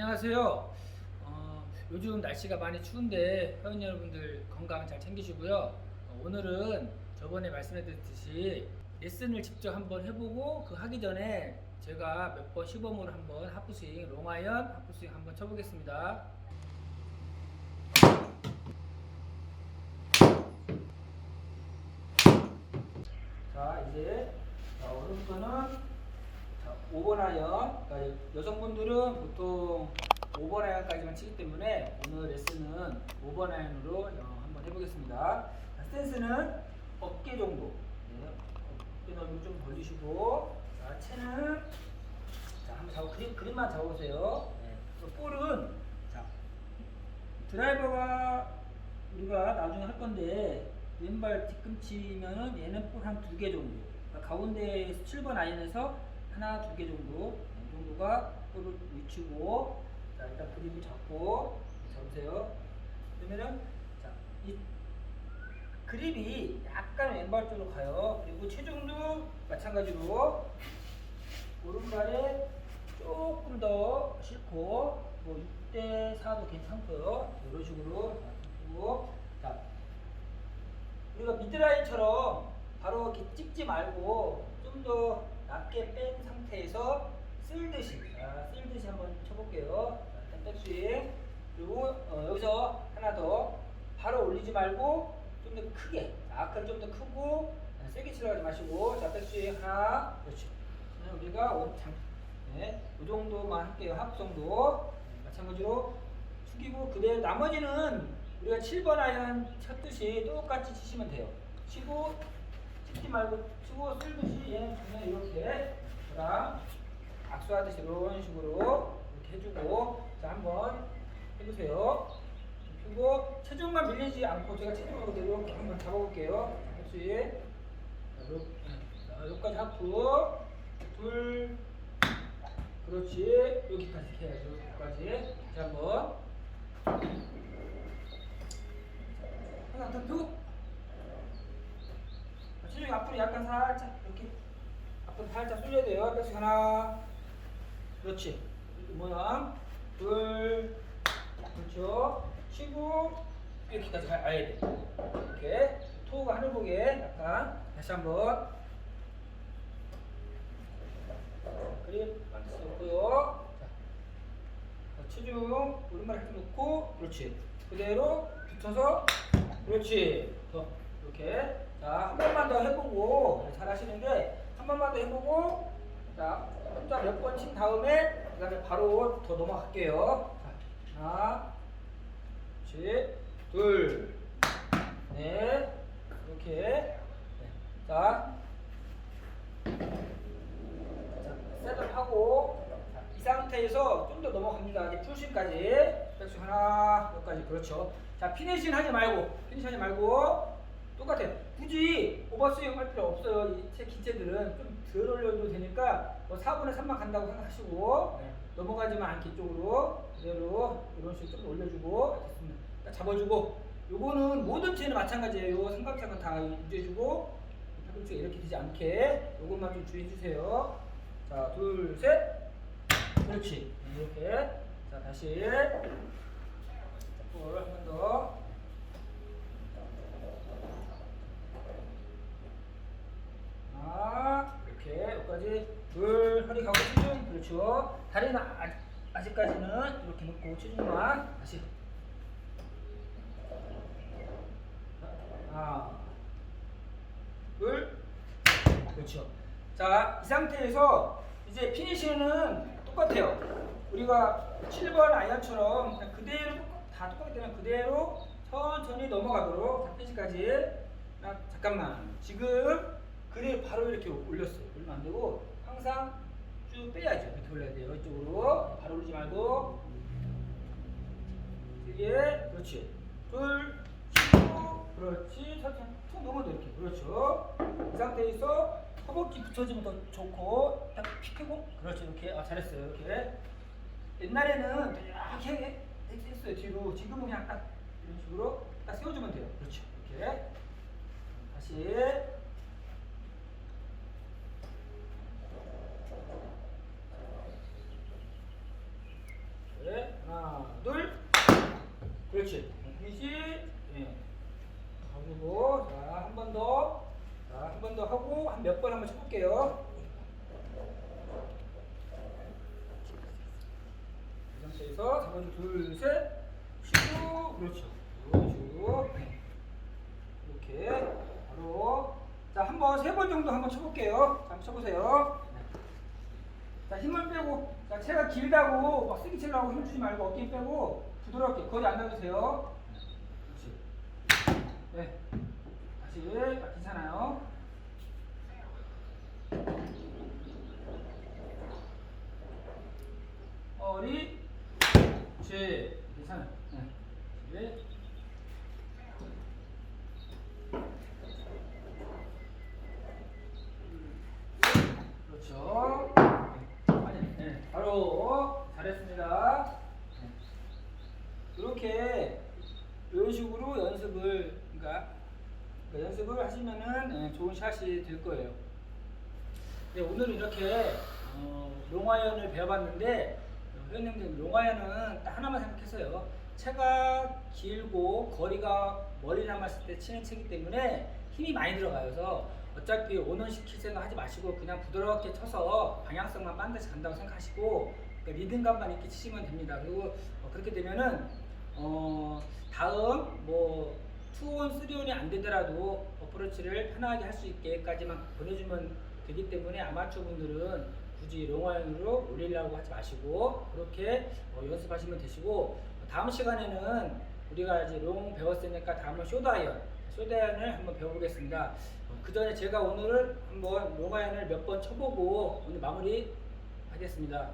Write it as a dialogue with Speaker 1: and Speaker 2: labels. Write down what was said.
Speaker 1: 안녕하세요. 어, 요즘 날씨가 많이 추운데 회원 여러분들 건강 잘 챙기시고요. 어, 오늘은 저번에 말씀드렸듯이 레슨을 직접 한번 해보고 그 하기 전에 제가 몇 번 시범으로 한번 하프스윙, 롱아이언 하프스윙 한번 쳐보겠습니다. 자 이제 자, 오른손은 자, 5번 아이언 그러니까 여성분들은 보통 5번 아이언까지만 치기 때문에 오늘 레슨은 5번 아이언으로 어, 한번 해보겠습니다. 자, 스탠스는 어깨 정도. 네, 어깨 넓이 좀 벌리시고. 자 채는 자 한번 잡아 그림, 그림만 잡아보세요. 네. 그 볼은 자 드라이버가 우리가 나중에 할 건데 왼발 뒤꿈치면은 얘는 볼 한 두 개 정도. 그러니까 가운데 7번 아이언에서 하나 두 개 정도. 이 정도가 볼을 위치고. 자 일단 그림을 잡고 잡으세요. 그러면은 자 이 그립이 약간 왼발 쪽으로 가요. 그리고 체중도 마찬가지로 오른발에 조금 더 싣고 뭐 6대 4도 괜찮고요. 이런 식으로 자, 자 우리가 미드라인처럼 바로 이렇게 찍지 말고 좀더 낮게 뺀 상태에서 쓸듯이 자, 쓸듯이 한번 쳐볼게요. 자, 일단 백스윙. 그리고 어, 여기서 하나 더. 바로 올리지 말고 좀 더 크게 자, 아까는 좀더 크고 자, 세게 치러 가지 마시고. 자 백스윙 하나. 그러면 우리가 원장 네, 이 정도만 할게요. 정도. 네, 마찬가지로 숙이고 그대로 나머지는 우리가 7번 아이언 쳤듯이 똑같이 치시면 돼요. 치고 치지 말고 치고 쓸듯이 얘는 그냥 이렇게. 그랑 악수하듯이 이런 식으로 이렇게 해주고. 자 한번 해보세요. 그리고 체중만 밀리지 않고 제가 체중을 그대로 한번 잡아볼게요. 혹시 여기까지 하프 둘. 그렇지. 여기까지 해야죠. 여기까지. 다시 한번. 하나 더 쭉. 체중이 앞으로 약간 살짝 이렇게 앞으로 살짝 쏠려야 돼요. 백스 하나. 그렇지. 이 모양. 둘. 그렇죠. 치고 이렇게까지 가- 가야 돼. 이렇게 토가 하늘 보게 약간 다시 한번. 그립. 자, 자, 체중 오른발 이렇게 놓고 그렇지. 그대로 붙여서 그렇지. 더 이렇게 자 한 번만 더 해보고 잘 하시는데 한 번만 더 해보고 자 혼자 몇 번 친 다음에 그 다음에 바로 더 넘어갈게요. 자 하나, 그렇지, 둘, 넷 이렇게 네. 자. 자, 셋업하고 자, 이 상태에서 좀 더 넘어갑니다. 이제 풀스윙까지 백스 하나 여기까지 그렇죠. 자 피니싱 하지 말고 피니싱 하지 말고 똑같아. 굳이 오버스윙 할 필요 없어요. 이채 기체들은 좀 덜 올려도 되니까 뭐 4분의 3만 간다고 생각하시고 네, 넘어가지만 않게 이쪽으로 그대로 이런 식으로 좀 올려주고 됐습니다. 딱 잡아주고 요거는 모든 채는 마찬가지예요. 삼각형은 다 유지해주고 팔꿈치가 이렇게 되지 않게 요것만 좀 주의해 주세요. 자, 둘, 셋. 그렇지. 이렇게. 자, 다시. 볼 한 번 더. 하나, 이렇게. 여기까지. 둘, 허리 가고 체중. 그렇죠. 다리는 아, 놓고 체중만. 다시. 하나, 둘, 그렇죠. 자, 이 상태에서 이제 피니쉬는 똑같아요. 우리가 7번 아이언처럼 그대로 다 똑같기 때문에 그대로 천천히 넘어가도록 자, 피니시까지. 아, 잠깐만. 지금 그대 바로 이렇게 올렸어요. 올리면 안 되고 항상 쭉 빼야죠. 이렇게 올려야 돼요. 이쪽으로 바로 올리지 말고 이게 그렇지. 둘, 치고 그렇지. 천천히 툭 넘어도 이렇게. 그렇죠. 이 상태에서 허벅지 붙여주면 더 좋고 딱 픽하고. 그렇지. 이렇게. 아 잘했어요. 이렇게. 옛날에는 이렇게 했어요. 뒤로. 지금은 그냥 딱 이런 식으로 딱 세워주면 돼요. 그렇죠. 이렇게. 다시 네. 그렇지. 피니시. 예. 그리고 자, 한 번 더. 자, 한 번 더 하고 한 몇 번 한번 쳐볼게요. 이 상태에서 잡아주 둘, 셋, 쉬고, 그렇죠. 쭉, 네. 이렇게 바로 자, 한 번 세 번 정도 한번 쳐볼게요. 자, 한번 쳐보세요. 네. 자, 힘을 빼고, 자, 체가 길다고 막 세게 치려고 힘 주지 말고 어깨 빼고 부드럽게 거리 안 놔주세요. 그렇지. 네. 다시, 아, 괜찮아요. 어리, 쥐, 괜찮아요. 네. 쥐. 그렇죠. 아니, 네, 바로 잘했습니다. 네. 이런 식으로 연습을 그러니까, 그러니까 연습을 하시면은 네, 좋은 샷이 될 거예요. 네, 오늘 이렇게 어, 롱아이언을 배워봤는데 어, 회원님들 롱아이언은 딱 하나만 생각했어요. 채가 길고 거리가 멀리 남았을 때 치는 채기 때문에 힘이 많이 들어가요. 그래서 어차피 오는 시킬 생각 하지 마시고 그냥 부드럽게 쳐서 방향성만 반드시 간다고 생각하시고 그 리듬감만 있게 치시면 됩니다. 그리고 어, 그렇게 되면은 어, 다음 뭐 투온, 쓰리온이 안 되더라도 어프로치를 편하게 할 수 있게까지만 보내주면 되기 때문에 아마추어 분들은 굳이 롱아이언으로 올리려고 하지 마시고 그렇게 어, 연습하시면 되시고 다음 시간에는 우리가 이제 롱 배웠으니까 다음은 쇼다이언 쇼다이언을 한번 배워보겠습니다. 어, 그 전에 제가 오늘은 한번 롱아이언을 몇 번 쳐보고 오늘 마무리 하겠습니다.